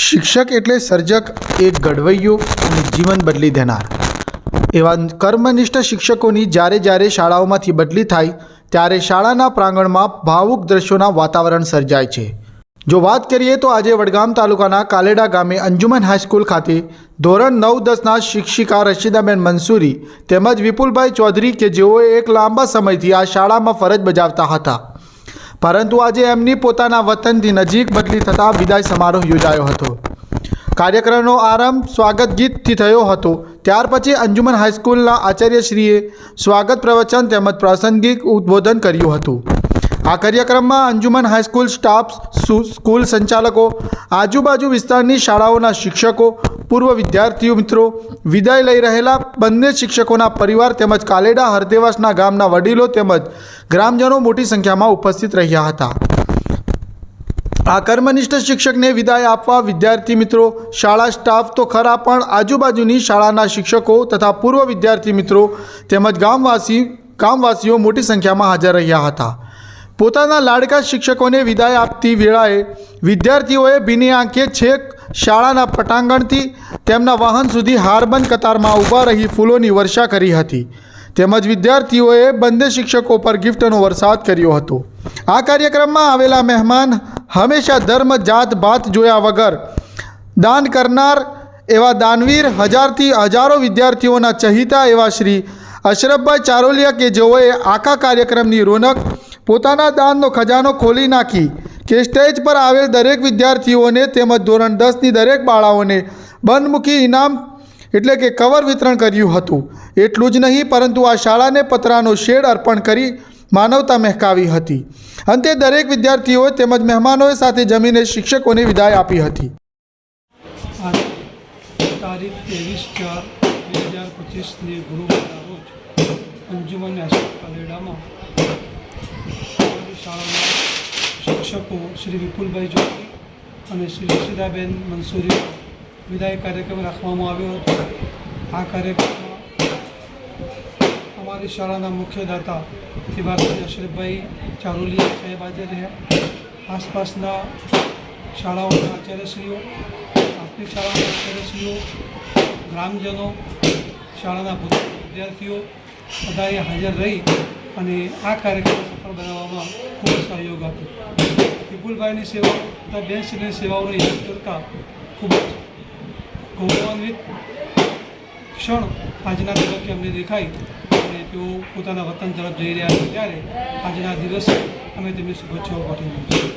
શિક્ષક એટલે સર્જક એક ઘડવૈયો અને જીવન બદલી દેનાર. એવા કર્મનિષ્ઠ શિક્ષકોની જ્યારે જ્યારે શાળાઓમાંથી બદલી થાય, ત્યારે શાળાના પ્રાંગણમાં ભાવુક દ્રશ્યોના વાતાવરણ સર્જાય છે. જો વાત કરીએ તો આજે વડગામ તાલુકાના કાલેડા ગામે અંજુમન હાઈસ્કૂલ ખાતે ધોરણ નવ દસના શિક્ષિકા રશીદાબેન મંસૂરી તેમજ વિપુલભાઈ ચૌધરી કે જેઓએ એક લાંબા સમયથી આ શાળામાં ફરજ બજાવતા હતા. પરંતુ આજે એમની પોતાના વતનથી નજીક બદલી થતાં વિદાય સમારોહ યોજાયો હતો. કાર્યક્રમનો આરંભ સ્વાગત ગીતથી થયો હતો. ત્યાર પછી અંજુમન હાઈસ્કૂલના આચાર્યશ્રીએ સ્વાગત પ્રવચન તેમજ પ્રાસંગિક ઉદ્બોધન કર્યું હતું. આ કાર્યક્રમમાં અંજુમન હાઈસ્કૂલ સ્ટાફ સ્કૂલ સંચાલકો, આજુબાજુ વિસ્તારની શાળાઓના શિક્ષકો, પૂર્વ વિદ્યાર્થીઓ મિત્રો, વિદાય લઈ રહેલા બંને શિક્ષકોના પરિવાર તેમજ કાલેડા હરદેવાસના ગામના વડીલો તેમજ ગ્રામજનો મોટી સંખ્યામાં ઉપસ્થિત રહ્યા હતા. આ કર્મનિષ્ઠ શિક્ષકને વિદાય આપવા વિદ્યાર્થી મિત્રો, શાળા સ્ટાફ તો ખરા પણ આજુબાજુની શાળાના શિક્ષકો તથા પૂર્વ વિદ્યાર્થી મિત્રો તેમજ ગામવાસી, ગામવાસીઓ મોટી સંખ્યામાં હાજર રહ્યા હતા. પોતાના લાડકા શિક્ષકોને વિદાય આપતી વેળાએ વિદ્યાર્થીઓએ ભીની આંખે છેક શાળાના પટાંગણથી તેમના વાહન સુધી હારબંધ કતારમાં ઊભા રહી ફૂલોની વર્ષા કરી હતી. તેમજ વિદ્યાર્થીઓએ બંને શિક્ષકો પર ગિફ્ટનો વરસાદ કર્યો હતો. આ કાર્યક્રમમાં આવેલા મહેમાન હંમેશા ધર્મ, જાત, ભાત જોયા વગર દાન કરનાર એવા દાનવીર, હજારથી હજારો વિદ્યાર્થીઓના ચહિતા એવા શ્રી અશરફભાઈ ચારોલિયા કે જેઓએ આખા કાર્યક્રમની રોનક પોતાના દાનનો ખજાનો ખોલી નાખી કે સ્ટેજ પર આવેલ દરેક વિદ્યાર્થીઓને તેમજ ધોરણ દસની દરેક બાળાઓને બંધમુખી ઇનામ એટલે કે કવર વિતરણ કર્યું હતું. એટલું જ નહીં, પરંતુ આ શાળાને પતરાનો શેડ અર્પણ કરી માનવતા મહેકાવી હતી. અંતે દરેક વિદ્યાર્થીઓ તેમજ મહેમાનોએ સાથે જમીને શિક્ષકોને વિદાય આપી હતી. તારીખ ત્રેવીસ ચાર બે હજાર પચીસની ગુરુવારના રોજ અંજુમન કાલેડામાં અમારી શાળાના શિક્ષકો શ્રી વિપુલભાઈ જોશી અને શ્રી રશીદાબેન મંસૂરી વિદાય કાર્યક્રમ રાખવામાં આવ્યો હતો. આ કાર્યક્રમમાં અમારી શાળાના મુખ્ય દાતા શ્રી અશરફભાઈ ચારોલિયા સાહેબ હાજર રહ્યા. આસપાસના શાળાઓના આચાર્યશ્રીઓ પ્રાથમિક શાળાના આચાર્યશ્રીઓ, ગ્રામજનો, શાળાના વિદ્યાર્થીઓ બધાએ હાજર રહી અને આ કાર્યક્રમ સફળ બનાવવામાં ખૂબ સહયોગ આપ્યો. વિપુલભાઈની સેવા તથા બેનશ્રીની સેવાઓને યાદ કરતાં ખૂબ જ ગૌરવાન્વિત ક્ષણ આજના તબક્કે અમને દેખાય અને તેઓ પોતાના વતન તરફ જઈ રહ્યા છે ત્યારે આજના દિવસે અમે તેમની શુભેચ્છાઓ પાઠવી છીએ.